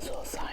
做啥？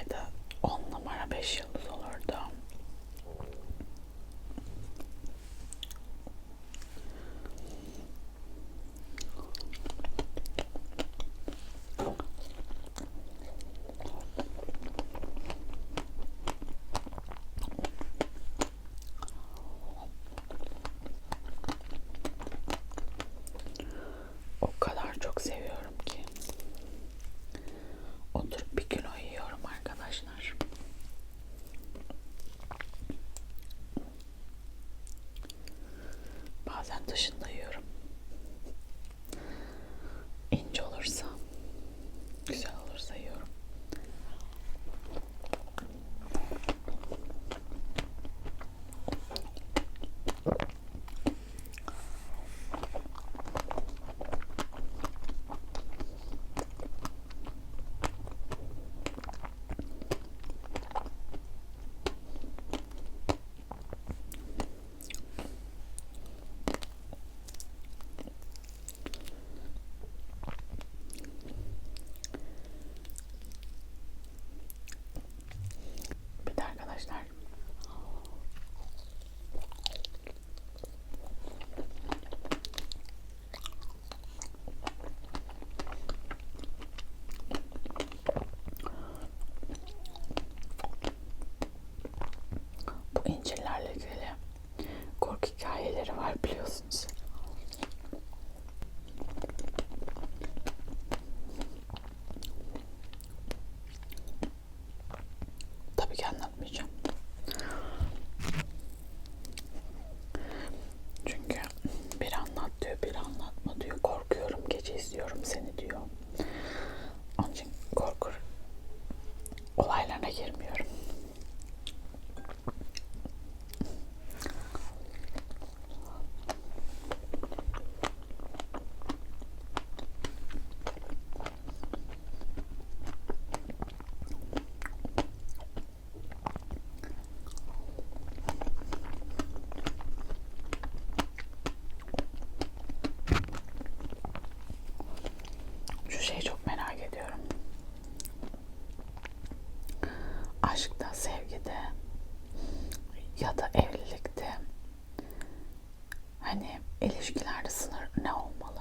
ilişkilerde sınır ne olmalı?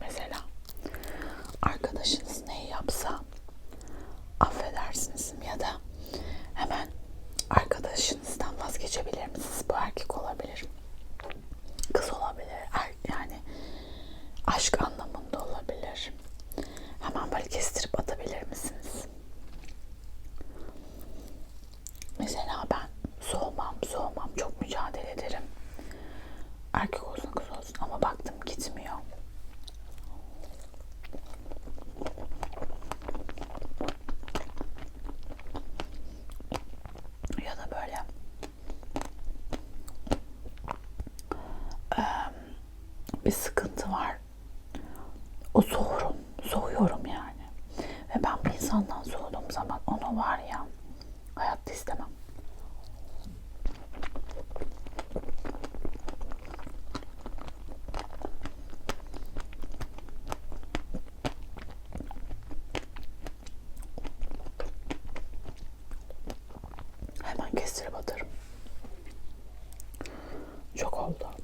Mesela arkadaşınız neyi yapsa affedersiniz mi? ya da hemen arkadaşınızdan vazgeçebilir misiniz? Bu erkek olabilir, kız olabilir. Er, yani aşk anlamı zaman onu var ya hayatta istemem. Hemen kestirip atarım. Çok oldu.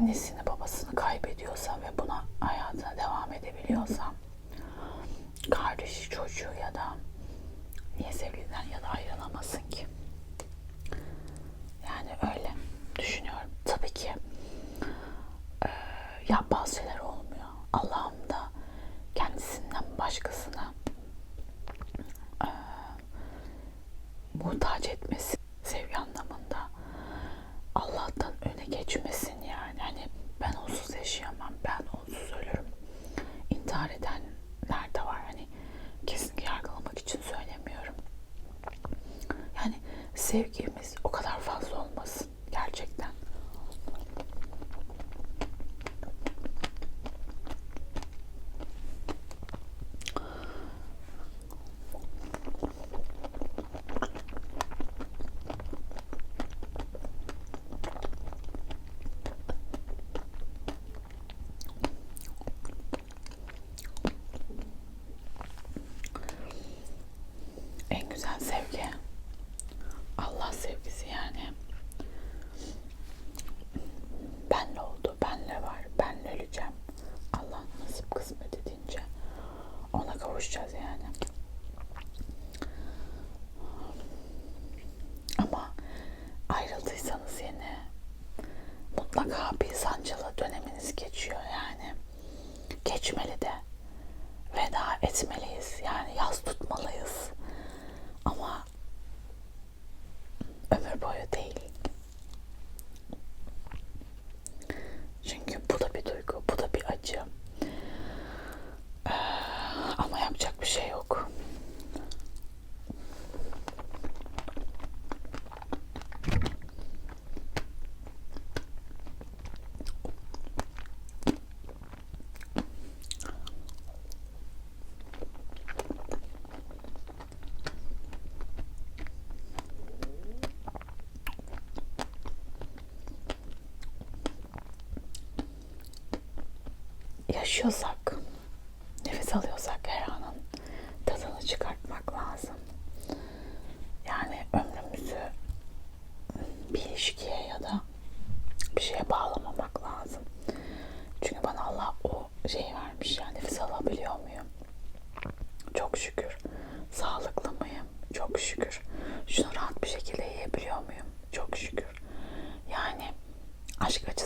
Annesini babasını kaybediyorsa ve buna hayatına devam edebiliyorsa kardeşi çocuğu ya da niye sevgiliden ya da ayrılamasın ki? Yani öyle düşünüyorum. Tabii ki e, ya bazı sevgimiz o kadar fazla olmasın gerçekten. En güzel sevgi Allah sevgisi yani. Benle oldu, benle var, benle öleceğim. Allah nasip kısmet edince ona kavuşacağız yani. Ama ayrıldıysanız yine mutlaka bir sancılı döneminiz geçiyor yani. Geçmeli de veda etmeliyiz. Yani yaz tutmalıyız. Ama ömür boyu değil. Çünkü bu da bir duygu, bu da bir acı. Ee, ama yapacak bir şey yok. Yaşıyorsak, nefes alıyorsak her anın tadını çıkartmak lazım. Yani ömrümüzü bir ilişkiye ya da bir şeye bağlamamak lazım. Çünkü bana Allah o şeyi vermiş yani nefes alabiliyor muyum? Çok şükür. Sağlıklı mıyım? Çok şükür. Şunu rahat bir şekilde yiyebiliyor muyum? Çok şükür. Yani aşk acısı